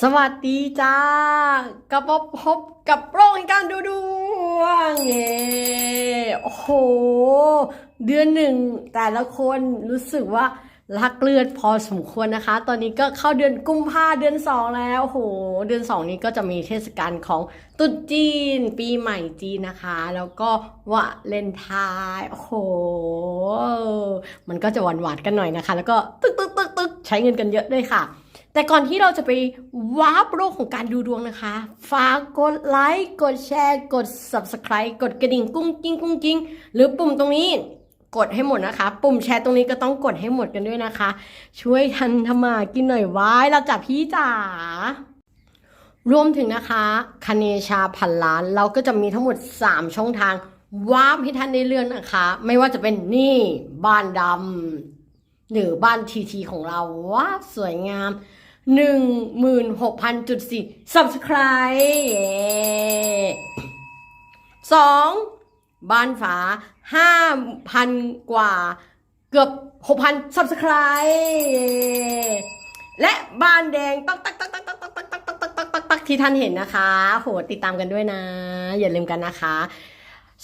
สวัสดีจ้ากลับมาพบกับโรงการดูดวงเย้โอ้โห เดือนหนึ่งแต่ละคนรู้สึกว่ารักเลือดพอสมควรนะคะ ตอนนี้ก็เข้าเดือนกุมภาเดือนสองแล้วโห เดือนสองนี้ก็จะมีเทศกาลของตรุษจีน ปีใหม่จีนนะคะ แล้วก็วาเลนไทน์โอ้โห มันก็จะหวานหวานๆกันหน่อยนะคะ แล้วก็ตึกตึกตึกตึกใช้เงินกันเยอะด้วยค่ะ แต่ก่อนที่เราจะไปวาร์ปโลกของการดูดวงนะคะ ฝากกดไลค์ กดแชร์ กด subscribe กดกระดิ่งกุ้งกิ้งกุ้งกิ้งหรือปุ่มตรงนี้กดให้หมดนะคะ ปุ่มแชร์ตรงนี้ก็ต้องกดให้หมดกันด้วยนะคะ ช่วยทันทำมากินหน่อยไว้เราจับพี่จ๋ารวมถึงนะคะคเนชาพันล้าน เราก็จะมีทั้งหมด 3 ช่องทางวาร์ปให้ท่านได้เลื่อกนะคะ ไม่ว่าจะเป็นนี่บ้านดำหรือบ้านทีทีของเราว้าวสวยงาม 16,000.4 subscribe สองบ้านฝา 5,000 กว่า เกือบ 6,000 subscribe และบ้านแดงตักตักตักตักตักตักตักตักตักตักตักตักตักที่ท่านเห็นนะคะ โห ติดตามกันด้วยนะ อย่าลืมกันนะคะ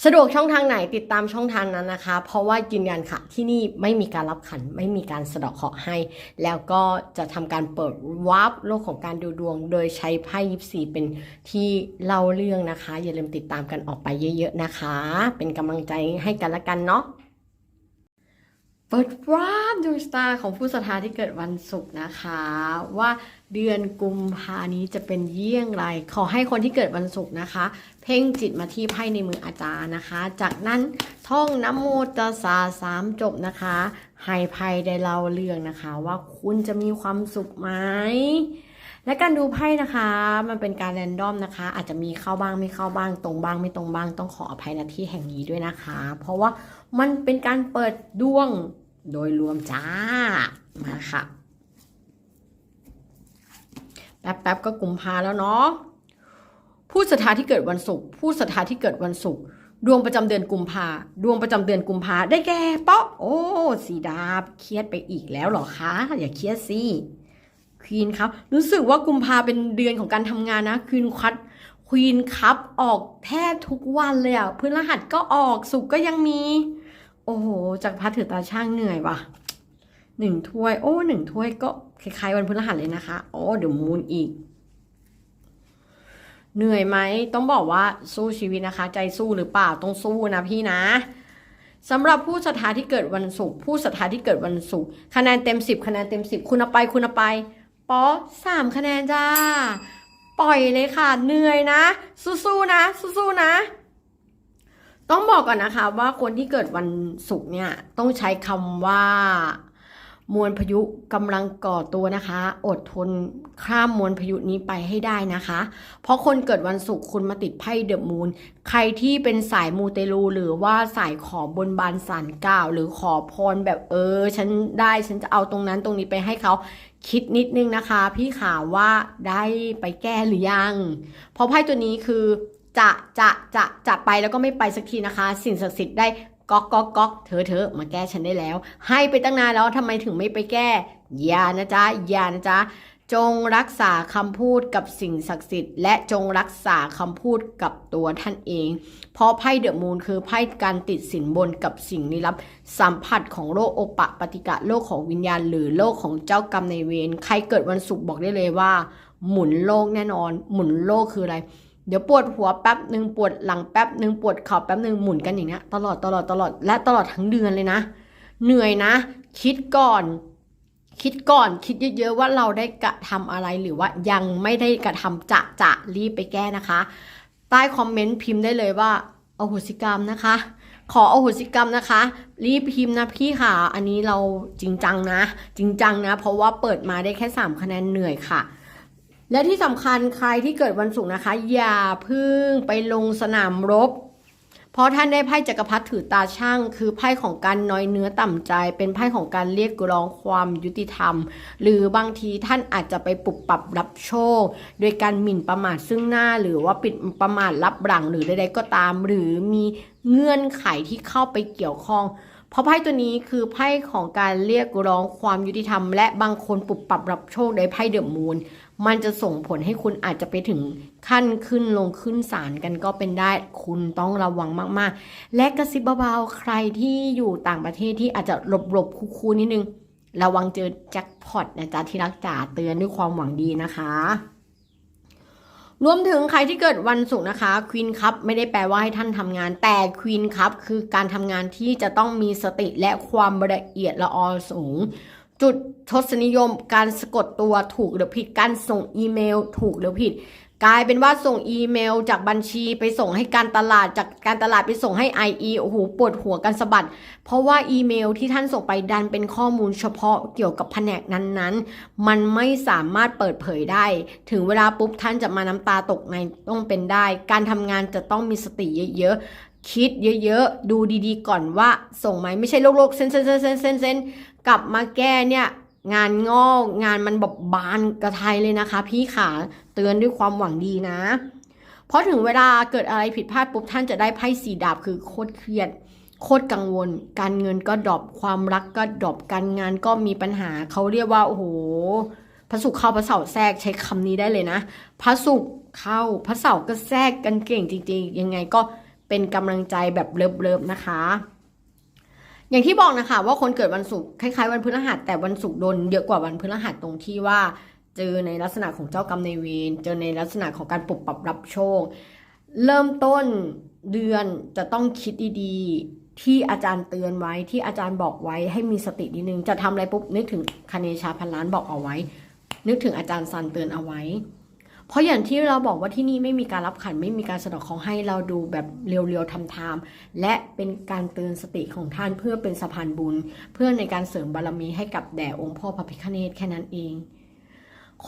สะดวกช่องทางไหนติดตามช่องทางนั้นนะคะ เพราะว่ายืนยันค่ะที่นี่ไม่มีการรับขัน ไม่มีการสะดอกเคราะห์ให้ แล้วก็จะทำการเปิดวาร์ปโลกของการดูดวง โดยใช้ไพ่ยิปซีเป็นที่เล่าเรื่องนะคะ อย่าลืมติดตามกันออกไปเยอะๆนะคะ เป็นกำลังใจให้กันละกันเนาะ เปิดวาร์ปดูสตาร์ของผู้ศรัทธาที่เกิดวันศุกร์นะคะ ว่าเดือนกุมภานี้จะเป็นเยี่ยงไร ขอให้คนที่เกิดวันศุกร์นะคะ เพ่งจิตมาที่ไพ่ในมืออาจารย์นะคะ จากนั้นท่องนะโมตสสะสามจบนะคะให้ไพ่ได้เล่าเรื่องนะคะ ว่าคุณจะมีความสุขไหมและการดูไพ่นะคะ มันเป็นการแรนดอมนะคะ อาจจะมีเข้าบ้างไม่เข้าบ้าง ตรงบ้างไม่ตรงบ้าง ต้องขออภัยณที่แห่งนี้ด้วยนะคะ เพราะว่ามันเป็นการเปิดดวง โดยรวมจ้า มาค่ะ แป๊บๆก็กุมภาแล้วเนาะ ผู้ศรัทธาที่เกิดวันศุกร์ ผู้ศรัทธาที่เกิดวันศุกร์ ดวงประจำเดือนกุมภา ดวงประจำเดือนกุมภา ได้แก่เปาะ โอ้สีดาบ เครียดไปอีกแล้วหรอคะ อย่าเครียดสิควีนครับ รู้สึกว่ากุมภาเป็นเดือนของการทำงานนะควีนคัดควีนครับออกแทบทุกวันเลยอะพฤหัสก็ออกศุกร์ก็ยังมี โอ้โห จากพัดถือตาช่างเหนื่อยว่ะหนึ่งถ้วย โอ้หนึ่งถ้วยก็คล้ายๆวันพฤหัสเลยนะคะโอ้เดี๋ยวมูนอีก เหนื่อยไหมต้องบอกว่าสู้ชีวิตนะคะ ใจสู้หรือเปล่าต้องสู้นะพี่นะสำหรับผู้ศรัทธาที่เกิดวันศุกร์ผู้ศรัทธาที่เกิดวันศุกร์คะแนนเต็มสิบคะแนนเต็มสิบคุณเอาไปคุณเอาไปป๊อสามคะแนนจ้า ปล่อยเลยค่ะ เหนื่อยนะ สู้ๆนะ สู้ๆนะ ต้องบอกก่อนนะคะว่าคนที่เกิดวันศุกร์เนี่ยต้องใช้คำว่า มวลพายุกำลังก่อตัวนะคะ อดทนข้ามมวลพายุนี้ไปให้ได้นะคะ เพราะคนเกิดวันศุกร์คุณมาติดไพ่เดอะมูนใครที่เป็นสายมูเตลูหรือว่าสายขอบนบานสารกล่าว หรือขอพรแบบเออ ฉันได้ฉันจะเอาตรงนั้นตรงนี้ไปให้เขาคิดนิดนึงนะคะ พี่ข่าวว่าได้ไปแก้หรือยัง เพราะไพ่ตัวนี้คือ จะจะจะจะไปแล้วก็ไม่ไปสักทีนะคะ สิ่งศักดิ์สิทธิ์ได้ก๊อกก๊อกก๊อกเธอเธอมาแก้ฉันได้แล้ว ให้ไปตั้งนานแล้วทำไมถึงไม่ไปแก้อย่านะจ๊ะอย่านะจ๊ะจงรักษาคำพูดกับสิ่งศักดิ์สิทธิ์ และจงรักษาคำพูดกับตัวท่านเอง เพราะไพ่เดอะมูนคือไพ่การติดสินบนกับสิ่งลี้ลับ สัมผัสของโลกโอปะปฏิกะโลกของวิญญาณ หรือโลกของเจ้ากรรมในเวรใครเกิดวันศุกร์บอกได้เลยว่า หมุนโลกแน่นอน หมุนโลกคืออะไร เดี๋ยวปวดหัวแป๊บหนึ่งปวดหลังแป๊บหนึ่งปวดเข่าแป๊บหนึ่งหมุนกันอย่างเนี้ยตลอดตลอดตลอดและตลอดทั้งเดือนเลยนะ เหนื่อยนะ คิดก่อน คิดก่อนคิดเยอะๆว่าเราได้กระทำอะไรหรือว่ายังไม่ได้กระทำจะจะรีบไปแก้นะคะ ใต้คอมเมนต์พิมพ์ได้เลยว่าอโหสิกรรมนะคะ ขออโหสิกรรมนะคะ รีบพิมพ์นะพี่ค่ะ อันนี้เราจริงจังนะ จริงจังนะ เพราะว่าเปิดมาได้แค่3คะแนนเหนื่อยค่ะ และที่สำคัญใครที่เกิดวันศุกร์นะคะ อย่าพึ่งไปลงสนามรบ เพราะท่านได้ไพ่จักรพรรดิถือตาช่าง คือไพ่ของการน้อยเนื้อต่ำใจ เป็นไพ่ของการเรียกร้องความยุติธรรม หรือบางทีท่านอาจจะไปปรับปรับรับโชค โดยการหมิ่นประมาทซึ่งหน้าหรือว่าปิดประมาทรับหลังหรือใดๆก็ตาม หรือมี เงื่อนไขที่เข้าไปเกี่ยวข้อง เพราะไพ่ตัวนี้คือไพ่ของการเรียกร้องความยุติธรรม และบางคนปรับปรับรับโชคโดยไพ่เดอะมูนมันจะส่งผลให้คุณอาจจะไปถึงขั้นขึ้นลงขึ้นศาลกันก็เป็นได้คุณต้องระวังมากๆ และกระซิบเบาๆ ใครที่อยู่ต่างประเทศที่อาจจะหลบๆคูๆนิดนึง ระวังเจอแจ็คพอตนะจ๊ะที่รักจ๋าเตือนด้วยความหวังดีนะคะ รวมถึงใครที่เกิดวันศุกร์นะคะควีนคัพไม่ได้แปลว่าให้ท่านทำงาน แต่ควีนคัพคือการทำงานที่จะต้องมีสติและความละเอียดละออสูง จุดทศนิยม การสะกดตัวถูกหรือผิด การส่งอีเมล ถูกหรือผิด กลายเป็นว่าส่งอีเมลจากบัญชีไปส่งให้การตลาดจากการตลาดไปส่งให้ IE โอ้โหปวดหัวกันสะบัด เพราะว่าอีเมลที่ท่านส่งไปดันเป็นข้อมูลเฉพาะเกี่ยวกับแผนกนั้นๆ มันไม่สามารถเปิดเผยได้ ถึงเวลาปุ๊บท่านจะมาน้ำตาตกในต้องเป็นได้ การทำงานจะต้องมีสติเยอะๆ คิดเยอะๆ ดูดีๆ ก่อนว่าส่งไหมไม่ใช่โลกๆเส้นเส้นเส้นเส้นเส้นกลับมาแก้เนี่ยงานงอกงานมันแบบบานกระไทยเลยนะคะ พี่ขา เตือนด้วยความหวังดีนะ เพราะถึงเวลาเกิดอะไรผิดพลาดปุ๊บท่านจะได้ไพ่สีดาบคือโคตรเครียด โคตรกังวล การเงินก็ดรอปความรักก็ดรอปการงานก็มีปัญหาเขาเรียกว่าโอ้โหพระศุกร์เข้าพระเสาร์แทรกใช้คำนี้ได้เลยนะ พระศุกร์เข้าพระเสาร์ก็แทรกกันเก่งจริงๆ ยังไงก็เป็นกำลังใจแบบเลิฟๆนะคะอย่างที่บอกนะคะว่าคนเกิดวันศุกร์คล้ายๆวันพฤหัสแต่วันศุกร์โดนเยอะกว่าวันพฤหัสตรงที่ว่า เจอในลักษณะของเจ้ากรรมนายเวรเจอในลักษณะของการปรับปรับรับโชค เริ่มต้นเดือนจะต้องคิดดีๆ ที่อาจารย์เตือนไว้ที่อาจารย์บอกไว้ให้มีสตินิดนึง จะทำอะไรปุ๊บนึกถึงคเนชาพันล้านบอกเอาไว้ นึกถึงอาจารย์ซันเตือนเอาไว้ เพราะอย่างที่เราบอกว่าที่นี่ไม่มีการรับขันไม่มีการสะดอกของให้เราดูแบบเรียวๆทำทามและเป็นการเตือนสติของท่านเพื่อเป็นสะพานบุญ เพื่อในการเสริมบารมีให้กับแด่องค์พ่อพระพิฆเนศแค่นั้นเอง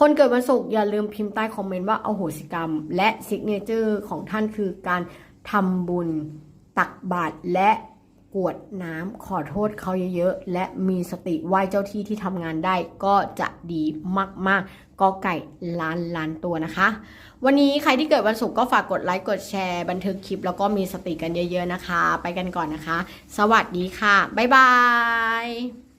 คนเกิดวันศุกร์อย่าลืมพิมพ์ใต้คอมเมนต์ว่าอโหสิกรรม และซิกเนเจอร์ของท่านคือการทำบุญตักบาตรและกวดน้ำขอโทษเขาเยอะๆ และมีสติไหว้เจ้าที่ที่ทำงานได้ก็จะดีมากๆก็ไก่ล้านล้านตัวนะคะ วันนี้ใครที่เกิดวันศุกร์ก็ฝากกดไลค์กดแชร์บันทึกคลิปแล้วก็มีสติกันเยอะๆนะคะ ไปกันก่อนนะคะ สวัสดีค่ะ บ๊ายบาย